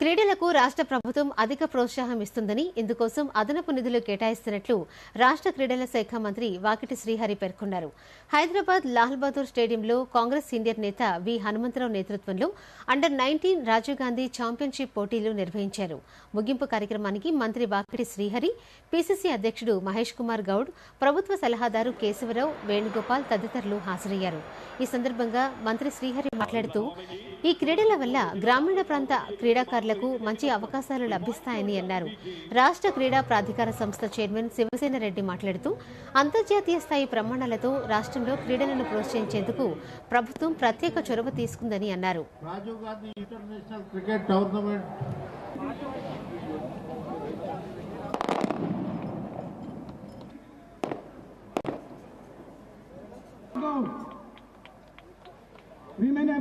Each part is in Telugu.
క్రీడలకు రాష్ట్ర ప్రభుత్వం అధిక ప్రోత్సాహం ఇస్తుందని ఇందుకోసం అదనపు నిధులు కేటాయిస్తున్నట్లు రాష్ట్ర క్రీడల శాఖ మంత్రి వాకిటి శ్రీహరి పేర్కొన్నారు. హైదరాబాద్ లాల్ బహదూర్ స్టేడియంలో కాంగ్రెస్ సీనియర్ నేత వి. హనుమంతరావు నేతృత్వంలో under nineteen Rajiv Gandhi championship పోటీలు నిర్వహించారు. ముగింపు కార్యక్రమానికి మంత్రి వాకిటి శ్రీహరి పీసీసీ అధ్యక్షుడు మహేష్ కుమార్ గౌడ్ ప్రభుత్వ సలహాదారు కేశవరావు వేణుగోపాల్ తదితరులు హాజరయ్యారు. ఈ సందర్భంగా మంత్రి శ్రీహరి మాట్లాడుతూ ఈ క్రీడల వల్ల గ్రామీణ ప్రాంత క్రీడాకారులు క్రీడాకారులకు మంచి అవకాశాలు లభిస్తాయని అన్నారు. రాష్ట్ర క్రీడా ప్రాధికార సంస్థ చైర్మన్ శివసేన రెడ్డి మాట్లాడుతూ అంతర్జాతీయ స్థాయి ప్రమాణాలతో రాష్ట్రంలో క్రీడలను ప్రోత్సహించేందుకు ప్రభుత్వం ప్రత్యేక చొరవ తీసుకుందని అన్నారు.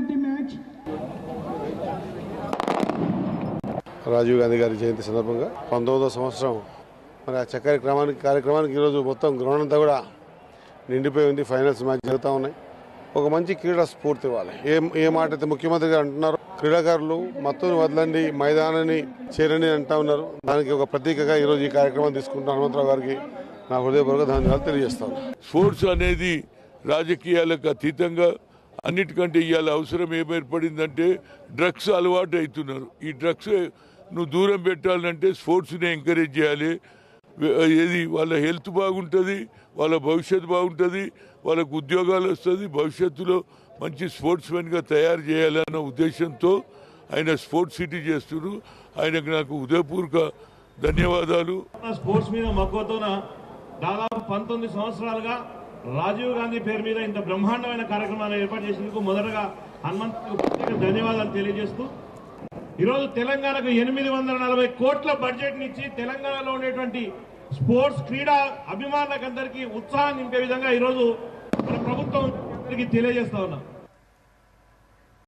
the match. రాజీవ్ గాంధీ గారి జయంతి సందర్భంగా పంతొమ్మిదో సంవత్సరం మరి ఆ చక్కని క్రమానికి కార్యక్రమానికి ఈరోజు మొత్తం గ్రౌండ్ అంతా కూడా నిండిపోయి ఉంది. ఫైనల్స్ మ్యాచ్ జరుగుతూ ఉన్నాయి. ఒక మంచి క్రీడా స్ఫూర్తి ఇవ్వాలి. ఏ ఏ మాట అయితే ముఖ్యమంత్రి గారు అంటున్నారు క్రీడాకారులు మత్తును వదలండి మైదానాన్ని చేరని అంటా ఉన్నారు. దానికి ఒక ప్రతీకగా ఈరోజు ఈ కార్యక్రమం తీసుకుంటున్న హనుమంతరావు గారికి నా హృదయపూర్వక ధన్యవాదాలు తెలియజేస్తాను. స్పోర్ట్స్ అనేది రాజకీయాలకు అతీతంగా అన్నిటికంటే ఇవాళ అవసరం ఏమేర్పడిందంటే డ్రగ్స్ అలవాటు అవుతున్నారు ఈ డ్రగ్స్ నువ్వు దూరం పెట్టాలంటే స్పోర్ట్స్ని ఎంకరేజ్ చేయాలి. ఏది వాళ్ళ హెల్త్ బాగుంటుంది వాళ్ళ భవిష్యత్తు బాగుంటుంది వాళ్ళకు ఉద్యోగాలు వస్తుంది భవిష్యత్తులో మంచి స్పోర్ట్స్ మెన్గా తయారు చేయాలన్న ఉద్దేశంతో ఆయన స్పోర్ట్స్ సిటీ చేస్తున్నారు. ఆయనకు నాకు ఉదయపూర్వక ధన్యవాదాలు. స్పోర్ట్స్ మీద మక్కువతోన దాదాపు పంతొమ్మిది సంవత్సరాలుగా రాజీవ్ గాంధీ పేరు మీద ఇంత బ్రహ్మాండమైన కార్యక్రమాన్ని ఏర్పాటు చేసినందుకు మొదటగా హనుమంతుకు ప్రత్యేక ధన్యవాదాలు తెలియజేస్తూ ఈరోజు తెలంగాణకు ఎనిమిది వందల నలభై కోట్ల బడ్జెట్ ఇచ్చి తెలంగాణలో ఉండేటువంటి స్పోర్ట్స్ క్రీడా అభిమానులకందరికీ ఉత్సాహం నింపే విధంగా ఈరోజు మన ప్రభుత్వం తెలియజేస్తా ఉన్నాం.